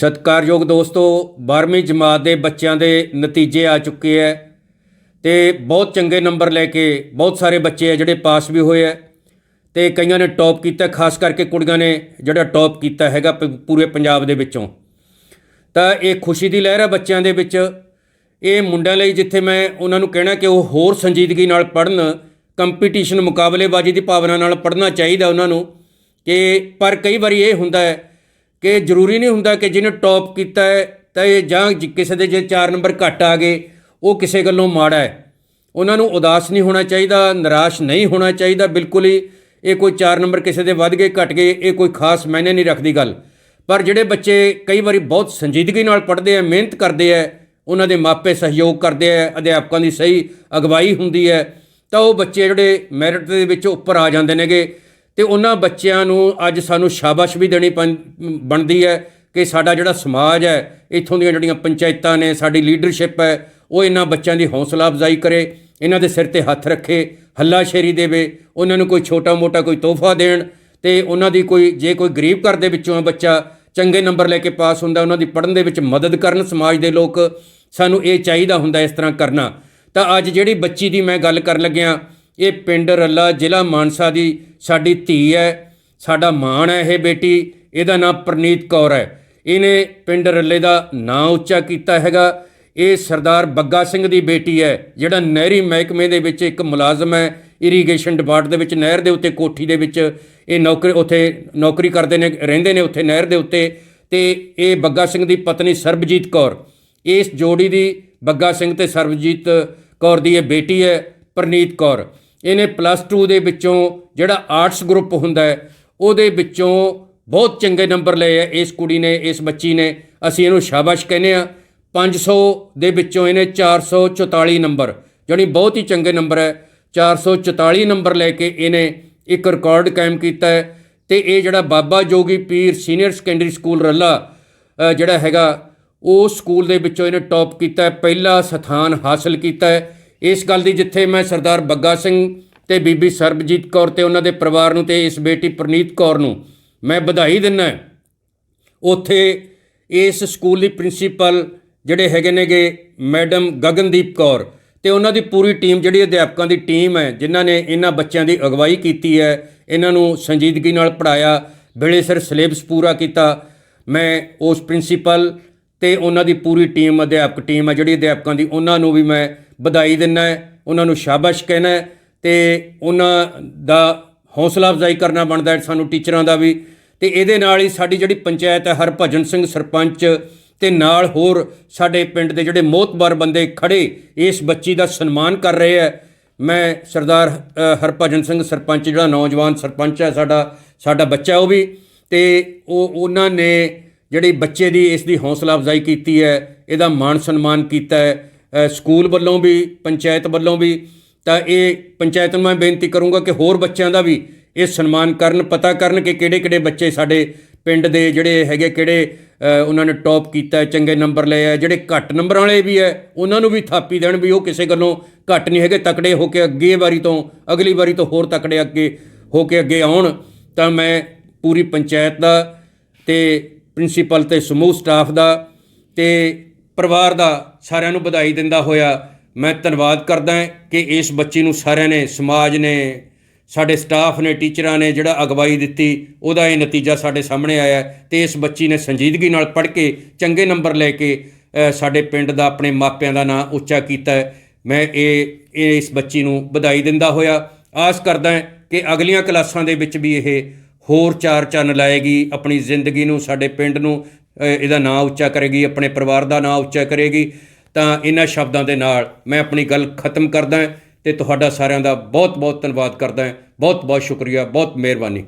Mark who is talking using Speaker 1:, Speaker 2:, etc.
Speaker 1: ਸਤਿਕਾਰਯੋਗ ਦੋਸਤੋ 12ਵੀਂ ਜਮਾਤ ਦੇ ਬੱਚਿਆਂ ਦੇ ਨਤੀਜੇ ਆ ਚੁੱਕੇ ਹੈ ਤੇ ਬਹੁਤ ਚੰਗੇ ਨੰਬਰ ਲੈ ਕੇ ਬਹੁਤ ਸਾਰੇ ਬੱਚੇ ਆ ਜਿਹੜੇ ਪਾਸ ਵੀ ਹੋਏ ਆ ਤੇ ਕਈਆਂ ਨੇ ਟੌਪ ਕੀਤਾ, ਖਾਸ ਕਰਕੇ ਕੁੜੀਆਂ ਨੇ ਜਿਹੜਾ ਟੌਪ ਕੀਤਾ ਹੈਗਾ ਪ- ਪੂਰੇ ਪੰਜਾਬ ਦੇ ਵਿੱਚੋਂ। ਤਾਂ ਇਹ ਖੁਸ਼ੀ ਦੀ ਲਹਿਰ ਹੈ ਬੱਚਿਆਂ ਦੇ ਵਿੱਚ। ਇਹ ਮੁੰਡਿਆਂ ਲਈ ਜਿੱਥੇ ਮੈਂ ਉਹਨਾਂ ਨੂੰ ਕਹਿਣਾ ਕਿ ਉਹ ਹੋਰ ਸੰਜੀਦਗੀ ਨਾਲ ਪੜ੍ਹਨ, ਕੰਪੀਟੀਸ਼ਨ ਮੁਕਾਬਲੇਬਾਜ਼ੀ ਦੀ ਭਾਵਨਾ ਨਾਲ ਪੜ੍ਹਨਾ ਚਾਹੀਦਾ ਉਹਨਾਂ ਨੂੰ ਕਿ ਪਰ ਕਈ ਵਾਰੀ ਇਹ ਹੁੰਦਾ ਹੈ ਕਿ ਜ਼ਰੂਰੀ ਨਹੀਂ ਹੁੰਦਾ ਕਿ ਜਿਹਨੇ ਟੌਪ ਕੀਤਾ ਹੈ, ਤਾਂ ਇਹ ਜਾਂ ਕਿਸੇ ਦੇ ਜੇ 4 ਨੰਬਰ ਘੱਟ ਆ ਗਏ, ਉਹ ਕਿਸੇ ਗੱਲੋਂ ਮਾੜਾ ਹੈ। ਉਹਨਾਂ ਨੂੰ ਉਦਾਸ ਨਹੀਂ ਹੋਣਾ ਚਾਹੀਦਾ, ਨਿਰਾਸ਼ ਨਹੀਂ ਹੋਣਾ ਚਾਹੀਦਾ, ਬਿਲਕੁਲ ਹੀ ਇਹ ਕੋਈ 4 ਨੰਬਰ ਕਿਸੇ ਦੇ ਵੱਧ ਗਏ, ਘਟ ਗਏ, ਇਹ ਕੋਈ ਖਾਸ ਮਾਇਨੇ ਨਹੀਂ ਰੱਖਦੀ ਗੱਲ। ਪਰ ਜਿਹੜੇ ਬੱਚੇ ਕਈ ਵਾਰੀ ਬਹੁਤ ਸੰਜੀਦਗੀ ਨਾਲ ਪੜ੍ਹਦੇ ਆ, ਮਿਹਨਤ ਕਰਦੇ ਆ, ਉਹਨਾਂ ਦੇ ਮਾਪੇ ਸਹਿਯੋਗ ਕਰਦੇ ਆ, ਅਧਿਆਪਕਾਂ ਦੀ ਸਹੀ ਅਗਵਾਈ ਹੁੰਦੀ ਹੈ, ਤਾਂ ਉਹ ਬੱਚੇ ਜਿਹੜੇ ਮੈਰਿਟ ਦੇ ਵਿੱਚ ਉੱਪਰ ਆ ਜਾਂਦੇ ਨੇਗੇ। ਤੇ ਉਹਨਾਂ ਬੱਚਿਆਂ ਨੂੰ ਅੱਜ ਸਾਨੂੰ ਸ਼ਾਬਾਸ਼ ਵੀ ਦੇਣੀ ਪੰ- ਬਣਦੀ ਹੈ ਕਿ ਸਾਡਾ ਜਿਹੜਾ ਸਮਾਜ ਹੈ, ਇੱਥੋਂ ਦੀਆਂ ਜਿਹੜੀਆਂ ਪੰਚਾਇਤਾਂ ਨੇ, ਸਾਡੀ ਲੀਡਰਸ਼ਿਪ ਹੈ, ਉਹ ਇਹਨਾਂ ਬੱਚਿਆਂ ਦੀ ਹੌਸਲਾ ਅਫਜ਼ਾਈ ਕਰੇ, ਇਹਨਾਂ ਦੇ ਸਿਰ ਤੇ ਹੱਥ ਰੱਖੇ ਹੱਲਾਸ਼ੇਰੀ ਦੇਵੇ, ਉਹਨਾਂ ਨੂੰ ਕੋਈ ਛੋਟਾ-ਮੋਟਾ ਕੋਈ ਤੋਹਫਾ ਦੇਣ ਤੇ ਉਹਨਾਂ ਦੀ ਕੋਈ, ਜੇ ਕੋਈ ਗਰੀਬ ਘਰ ਦੇ ਵਿੱਚੋਂ ਆ ਬੱਚਾ ਚੰਗੇ ਨੰਬਰ ਲੈ ਕੇ ਪਾਸ ਹੁੰਦਾ, ਉਹਨਾਂ ਦੀ ਪੜ੍ਹਨ ਦੇ ਵਿੱਚ ਮਦਦ ਕਰਨ ਸਮਾਜ ਦੇ ਲੋਕ, ਸਾਨੂੰ ਇਹ ਚਾਹੀਦਾ ਹੁੰਦਾ ਇਸ ਤਰ੍ਹਾਂ ਕਰਨਾ। ਤਾਂ ਅੱਜ ਜਿਹੜੀ ਬੱਚੀ ਦੀ ਮੈਂ ਗੱਲ ਕਰਨ ਲੱਗਿਆ ਇਹ ਪਿੰਡ ਰੱਲਾ ਜ਼ਿਲ੍ਹਾ ਮਾਨਸਾ ਦੀ ਸਾਡੀ ਧੀ ਹੈ, ਸਾਡਾ ਮਾਣ ਹੈ ਇਹ ਬੇਟੀ, ਇਹਦਾ ਨਾਮ ਪ੍ਰਨੀਤ ਕੌਰ ਹੈ। ਇਹਨੇ ਪਿੰਡ ਰੱਲੇ ਦਾ ਨਾਂ ਉੱਚਾ ਕੀਤਾ ਹੈਗਾ। ਇਹ ਸਰਦਾਰ ਬੱਗਾ ਸਿੰਘ ਦੀ ਬੇਟੀ ਹੈ, ਜਿਹੜਾ ਨਹਿਰੀ ਮਹਿਕਮੇ ਦੇ ਵਿੱਚ ਇੱਕ ਮੁਲਾਜ਼ਮ ਹੈ। ਇਰੀਗੇਸ਼ਨ ਡਿਪਾਰਟ ਦੇ ਵਿੱਚ, ਨਹਿਰ ਦੇ ਉੱਤੇ, ਕੋਠੀ ਦੇ ਵਿੱਚ ਇਹ ਨੌਕਰੀ ਉੱਥੇ ਨੌਕਰੀ ਕਰਦੇ ਨੇ, ਰਹਿੰਦੇ ਨੇ ਉੱਥੇ ਨਹਿਰ ਦੇ ਉੱਤੇ। ਤੇ ਇਹ ਬੱਗਾ ਸਿੰਘ ਦੀ ਪਤਨੀ ਸਰਬਜੀਤ ਕੌਰ, ਇਸ ਜੋੜੀ ਦੀ ਬੱਗਾ ਸਿੰਘ ਤੇ ਸਰਬਜੀਤ ਕੌਰ ਦੀ ਇਹ ਬੇਟੀ ਹੈ ਪ੍ਰਨੀਤ ਕੌਰ। ਇਹਨੇ ਪਲੱਸ 2 ਦੇ ਵਿੱਚੋਂ ਜਿਹੜਾ ਆਰਟਸ ਗਰੁੱਪ ਹੁੰਦਾ ਹੈ, ਉਹਦੇ ਵਿੱਚੋਂ ਬਹੁਤ ਚੰਗੇ ਨੰਬਰ ਲਏ ਆ ਇਸ ਕੁੜੀ ਨੇ, ਇਸ ਬੱਚੀ ਨੇ। ਅਸੀਂ ਇਹਨੂੰ ਸ਼ਾਬਾਸ਼ ਕਹਿੰਦੇ ਆ 500 ਦੇ ਵਿੱਚੋਂ ਇਹਨੇ 444 ਨੰਬਰ ਜਾਣੀ ਬਹੁਤ ਹੀ ਚੰਗੇ ਨੰਬਰ ਹੈ। 444 ਨੰਬਰ ਲੈ ਕੇ ਇਹਨੇ ਇੱਕ ਰਿਕਾਰਡ ਕਾਇਮ ਕੀਤਾ ਹੈ। ਤੇ ਇਹ ਜਿਹੜਾ ਬਾਬਾ ਜੋਗੀ ਪੀਰ ਸੀਨੀਅਰ ਸੈਕੰਡਰੀ ਸਕੂਲ ਰੱਲਾ ਜਿਹੜਾ ਹੈਗਾ, ਉਹ ਸਕੂਲ ਦੇ ਵਿੱਚੋਂ ਇਹਨੇ ਟੌਪ ਕੀਤਾ ਹੈ। ਪਹਿਲਾ ਸਥਾਨ ਹਾਸਲ ਕੀਤਾ ਹੈ। ਇਸ ਗੱਲ ਦੀ ਜਿੱਥੇ ਮੈਂ ਸਰਦਾਰ ਬੱਗਾ ਸਿੰਘ ਤੇ ਬੀਬੀ ਸਰਬਜੀਤ ਕੌਰ ਤੇ ਉਹਨਾਂ ਦੇ ਪਰਿਵਾਰ ਨੂੰ ਤੇ ਇਸ ਬੇਟੀ ਪ੍ਰਨੀਤ ਕੌਰ ਨੂੰ ਮੈਂ ਵਧਾਈ ਦਿੰਦਾ ਉੱਥੇ ਇਸ ਸਕੂਲ ਦੀ ਪ੍ਰਿੰਸੀਪਲ ਜਿਹੜੇ ਹੈਗੇ ਨੇਗੇ ਮੈਡਮ ਗਗਨਦੀਪ ਕੌਰ ਤੇ ਉਹਨਾਂ ਦੀ ਪੂਰੀ ਟੀਮ ਜਿਹੜੀ ਅਧਿਆਪਕਾਂ ਦੀ ਟੀਮ ਹੈ, ਜਿਨ੍ਹਾਂ ਨੇ ਇਹਨਾਂ ਬੱਚਿਆਂ ਦੀ ਅਗਵਾਈ ਕੀਤੀ ਹੈ, ਇਹਨਾਂ ਨੂੰ ਸੰਜੀਦਗੀ ਨਾਲ ਪੜਾਇਆ ਵੇਲੇ ਸਿਰ ਸਿਲੇਬਸ ਪੂਰਾ ਕੀਤਾ। ਮੈਂ ਉਸ ਪ੍ਰਿੰਸੀਪਲ ਤੇ ਉਹਨਾਂ ਦੀ ਪੂਰੀ ਟੀਮ, ਅਧਿਆਪਕ ਟੀਮ ਹੈ, ਜਿਹੜੀ ਅਧਿਆਪਕਾਂ ਦੀ, ਉਹਨਾਂ ਨੂੰ ਵੀ ਮੈਂ ਵਧਾਈ ਦਿੰਦਾ ਹੈ ਉਹਨਾਂ ਨੂੰ ਸ਼ਾਬਾਸ਼ ਕਹਿਣਾ ਹੈ ਤੇ ਉਹਨਾਂ ਦਾ ਹੌਸਲਾ ਅਫਜ਼ਾਈ ਕਰਨਾ ਬਣਦਾ ਹੈ ਸਾਨੂੰ ਟੀਚਰਾਂ ਦਾ ਵੀ। ਤੇ ਇਹਦੇ ਨਾਲ ਹੀ ਸਾਡੀ ਜਿਹੜੀ ਪੰਚਾਇਤ ਹੈ ਹਰਭਜਨ ਸਿੰਘ ਸਰਪੰਚ ਤੇ ਨਾਲ ਹੋਰ ਸਾਡੇ ਪਿੰਡ ਦੇ ਜਿਹੜੇ ਮੋਤਬਰ ਬੰਦੇ ਖੜੇ ਇਸ ਬੱਚੀ ਦਾ ਸਨਮਾਨ ਕਰ ਰਹੇ ਹੈ। ਮੈਂ ਸਰਦਾਰ ਅ, ਹਰਭਜਨ ਸਿੰਘ ਸਰਪੰਚ ਜਿਹੜਾ ਨੌਜਵਾਨ ਸਰਪੰਚ ਹੈ ਸਾਡਾ ਸਾਡਾ ਬੱਚਾ ਉਹ ਵੀ। ਤੇ ਉਹ ਉਹਨਾਂ ਨੇ ਜਿਹੜੀ ਬੱਚੇ ਦੀ ਇਸ ਦੀ ਹੌਸਲਾ ਅਫਜ਼ਾਈ ਕੀਤੀ ਹੈ ਇਹਦਾ ਮਾਣ ਸਨਮਾਨ ਕੀਤਾ ਹੈ। ਸਕੂਲ ਵੱਲੋਂ ਵੀ, ਪੰਚਾਇਤ ਵੱਲੋਂ ਵੀ, ਤਾਂ ਇਹ ਪੰਚਾਇਤ ਨੂੰ ਮੈਂ ਬੇਨਤੀ ਕਰੂੰਗਾ ਕਿ ਹੋਰ ਬੱਚਿਆਂ ਦਾ ਵੀ ਇਹ ਸਨਮਾਨ ਕਰਨ, ਪਤਾ ਕਰਨ ਕਿ ਕਿਹੜੇ ਕਿਹੜੇ ਬੱਚੇ ਸਾਡੇ ਪਿੰਡ ਦੇ ਜਿਹੜੇ ਹੈਗੇ, ਕਿਹੜੇ ਉਹਨਾਂ ਨੇ ਟੌਪ ਕੀਤਾ, ਚੰਗੇ ਨੰਬਰ ਲਏ ਆ, ਜਿਹੜੇ ਘੱਟ ਨੰਬਰਾਂ ਵਾਲੇ ਵੀ ਹੈ ਉਹਨਾਂ ਨੂੰ ਵੀ ਥਾਪੀ ਦੇਣ ਵੀ ਉਹ ਕਿਸੇ ਗੱਲੋਂ ਘੱਟ ਨਹੀਂ ਹੈਗੇ, ਤਕੜੇ ਹੋ ਕੇ ਅੱਗੇ ਵਾਰੀ ਤੋਂ, ਅਗਲੀ ਵਾਰੀ ਤੋਂ ਹੋਰ ਤਕੜੇ ਅੱਗੇ ਹੋ ਕੇ ਅੱਗੇ ਆਉਣ। ਤਾਂ ਮੈਂ ਪੂਰੀ ਪੰਚਾਇਤ ਦਾ ਤੇ ਪ੍ਰਿੰਸੀਪਲ ਤੇ ਸਮੂਹ ਸਟਾਫ ਦਾ ਤੇ ਪਰਿਵਾਰ ਦਾ ਸਾਰਿਆਂ ਨੂੰ ਵਧਾਈ ਦਿੰਦਾ ਹੋਇਆ ਮੈਂ ਧੰਨਵਾਦ ਕਰਦਾ ਕਿ ਇਸ ਬੱਚੀ ਨੂੰ ਸਾਰਿਆਂ ਨੇ, ਸਮਾਜ ਨੇ, ਸਾਡੇ ਸਟਾਫ ਨੇ, ਟੀਚਰਾਂ ਨੇ ਜਿਹੜਾ ਅਗਵਾਈ ਦਿੱਤੀ, ਉਹਦਾ ਇਹ ਨਤੀਜਾ ਸਾਡੇ ਸਾਹਮਣੇ ਆਇਆ ਹੈ ਤੇ ਇਸ ਬੱਚੀ ਨੇ ਸੰਜੀਦਗੀ ਨਾਲ ਪੜ੍ਹ ਕੇ ਚੰਗੇ ਨੰਬਰ ਲੈ ਕੇ ਸਾਡੇ ਪਿੰਡ ਦਾ ਆਪਣੇ ਮਾਪਿਆਂ ਦਾ ਨਾਂ ਉੱਚਾ ਕੀਤਾ ਮੈਂ ਇਹ ਇਸ ਬੱਚੀ ਨੂੰ ਵਧਾਈ ਦਿੰਦਾ ਹੋਇਆ ਆਸ ਕਰਦਾ ਕਿ ਅਗਲੀਆਂ ਕਲਾਸਾਂ ਦੇ ਵਿੱਚ ਵੀ ਇਹ ਹੋਰ ਚਾਰ ਚੰਨ ਲਾਏਗੀ, ਆਪਣੀ ਜ਼ਿੰਦਗੀ ਨੂੰ, ਸਾਡੇ ਪਿੰਡ ਨੂੰ ਇਹਦਾ ਨਾਂ ਉੱਚਾ ਕਰੇਗੀ, ਆਪਣੇ ਪਰਿਵਾਰ ਦਾ ਨਾਂ ਉੱਚਾ ਕਰੇਗੀ, ਤਾਂ ਇਹਨਾਂ ਸ਼ਬਦਾਂ ਦੇ ਨਾਲ ਮੈਂ ਆਪਣੀ ਗੱਲ ਖਤਮ ਕਰਦਾ ਹਾਂ ਤੇ ਤੁਹਾਡਾ ਸਾਰਿਆਂ ਦਾ ਬਹੁਤ ਬਹੁਤ ਧੰਨਵਾਦ ਕਰਦਾ ਬਹੁਤ ਬਹੁਤ ਸ਼ੁਕਰੀਆ, ਬਹੁਤ ਮਿਹਰਬਾਨੀ।